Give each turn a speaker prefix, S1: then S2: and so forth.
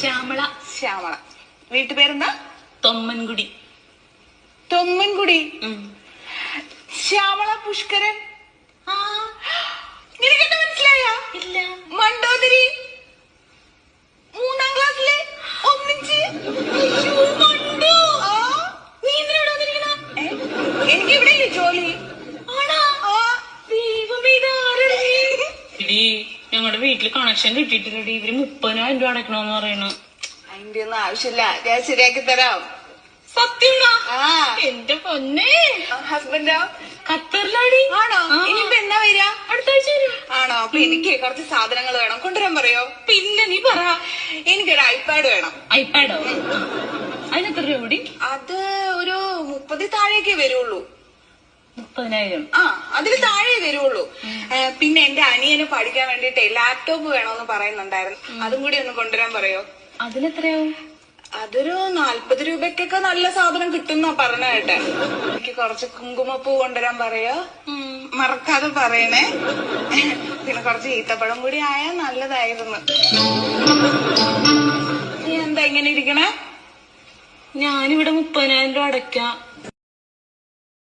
S1: ശ്യാമള.
S2: ശ്യാമള. വീട്ടുപേരെന്താ?
S1: തൊമ്മൻകുടി.
S2: തൊമ്മൻകുടി. ശ്യാമള പുഷ്കരൻ? നിനക്കെന്താ മനസ്സിലായ?
S1: ഇല്ല.
S2: മണ്ടോദരി? മൂന്നാം ക്ലാസ്സിലെ ഒന്നിച്ച് എനിക്ക് ഇവിടെ ജോലി? ആണോ?
S1: ദൈവമേ, ഇതാരെടി? ഞങ്ങളുടെ വീട്ടിൽ കണക്ഷൻ കിട്ടിയിട്ടില്ലടി. ഇവർ മുപ്പതിനായിരം രൂപ അടക്കണോന്ന് പറയണു.
S2: അതിന്റെ ഒന്നും ആവശ്യമില്ല. ഞാൻ ശരിയാക്കി തരാം. സത്യം
S1: എന്റെ പൊന്നെ.
S2: ഹസ്ബൻഡോ
S1: ഖത്തറിലാടി.
S2: ആണോ. ഇനിയിപ്പോ എന്നാ വരിക?
S1: അടുത്ത ആഴ്ച വരും.
S2: ആണോ? അപ്പൊ എനിക്ക് കുറച്ച് സാധനങ്ങൾ വേണം. കൊണ്ടുവരാൻ പറയോ?
S1: പിന്നെ നീ പറ.
S2: എനിക്കൊരു ഐപാഡ് വേണം.
S1: ഐപാഡോ അതിനെത്ര രൂപ കൂടി?
S2: അത് ഒരു മുപ്പതിൽ താഴേക്കേ വരുള്ളൂ.
S1: മുപ്പതിനായിരം.
S2: ആ അതിന് താഴെ വരുള്ളൂ. പിന്നെ എന്റെ അനിയന് പഠിക്കാൻ വേണ്ടിട്ടേ ലാപ്ടോപ്പ് വേണമെന്ന് പറയുന്നുണ്ടായിരുന്നു. അതും കൂടി ഒന്ന് കൊണ്ടുവരാൻ പറയോ?
S1: അതിനെത്രയാവും?
S2: അതൊരു നാല്പത് രൂപയ്ക്കൊക്കെ നല്ല സാധനം കിട്ടുന്ന പറഞ്ഞ കേട്ടെ. എനിക്ക് കുറച്ച് കുങ്കുമപ്പൂ കൊണ്ടുവരാൻ പറയോ? മറക്കാതെ പറയണേ. പിന്നെ കുറച്ച് ഈത്തപ്പഴം കൂടി ആയാൽ നല്ലതായിരുന്നു. നീ എന്താ ഇങ്ങനെ ഇരിക്കണേ?
S1: ഞാനിവിടെ മുപ്പതിനായിരം രൂപ അടയ്ക്കാം.